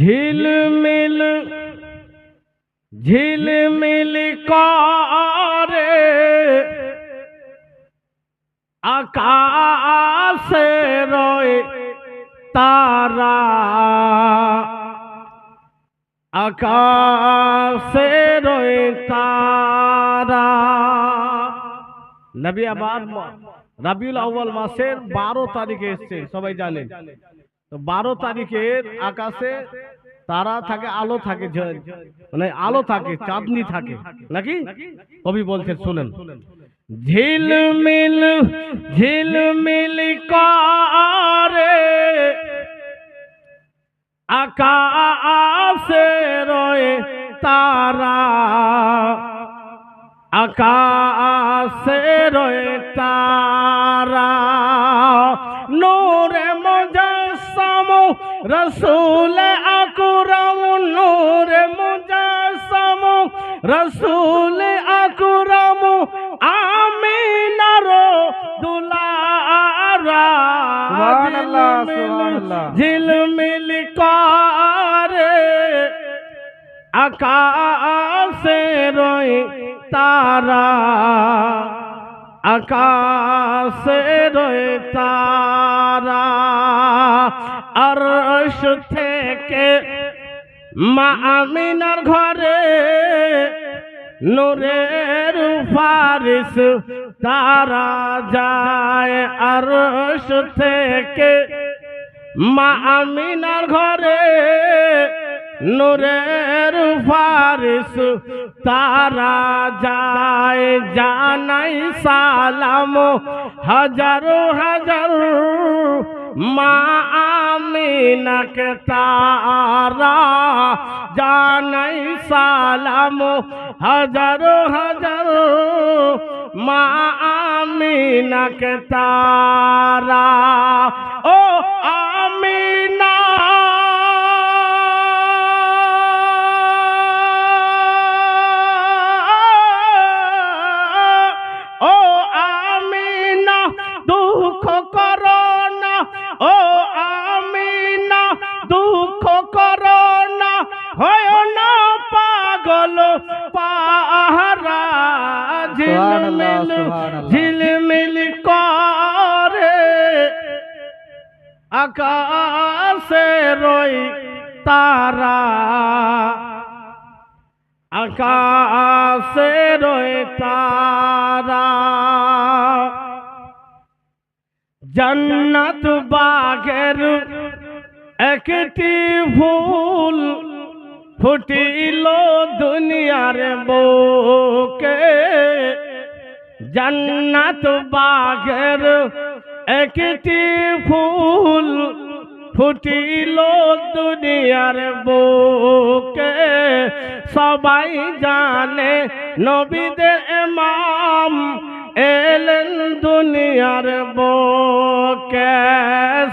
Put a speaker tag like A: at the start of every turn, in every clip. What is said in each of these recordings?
A: ঝিলমিল ঝিলমিল করে আকাশে রয়ে তারা। আকাশে রয়ে তারা। নবী আবার রাবিউল আউ্বাল মাসের বারো তারিখে এসছে, সবাই জানে। তো বারো তারিখের আকাশে তারা থাকে, আলো থাকে মানে আলো থাকে, চাঁদনি থাকে। নাকি? কবি বলছেন, শুনেন। ঝিলমিল ঝিলমিল করে আকাশে রয়ে তারা। আকাশে রয়ে তারা। নূরে মুজাসসাম রসুল আকরাম নূরে মুজাসসাম রসুল আকরাম আমিনার দুলারা
B: সুবহানাল্লাহ, সুবহানাল্লাহ।
A: ঝিলমিল করে আকাশে রয়ে তারা আকাশে রয়ে তারা আরশ থেকে মা আমিনার ঘরে নূরের ফারিস তারা যায় আরশ থেকে মা আমিনার ঘরে নূরের ফারিস তারা যায়। জানাই সালাম হাজার হাজার মা আমিনাকে তারা জানাই সালাম। হাজার হাজার মা আমিনাকে তারা। ও আমিনা পাগল পাহারা ঝিলমিল ঝিলমিল করে আকাশে রই তারা। আকাশে রয়ে তারা। জন্নত বাগের একটি ফুল ফুটিল দুনিয়ার বুকে। জান্নাত বাগের একটি ফুল ফুটিল দুনিয়ার বুকে। সবাই জানে নবীদের ইমাম এলেন দুনিয়ার বুকে।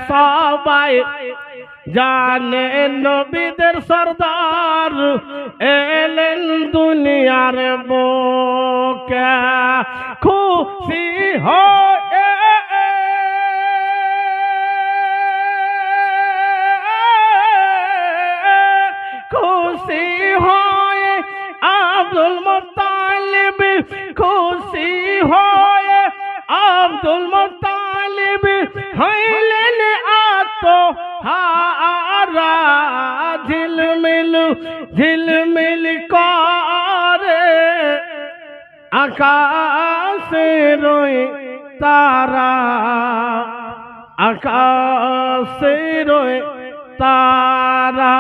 A: সবাই জানে নবীদের সর্দার, এলেন দুনিয়ার বুকে। খুশি হয়ে খুশি হয়ে আব্দুল মুতালিব খুশি হয়ে আব্দুল মুতালিব হইলেন আত হারা ঝিলমিল করে আকাশে রয়ে তারা আকাশে রয়ে তারা।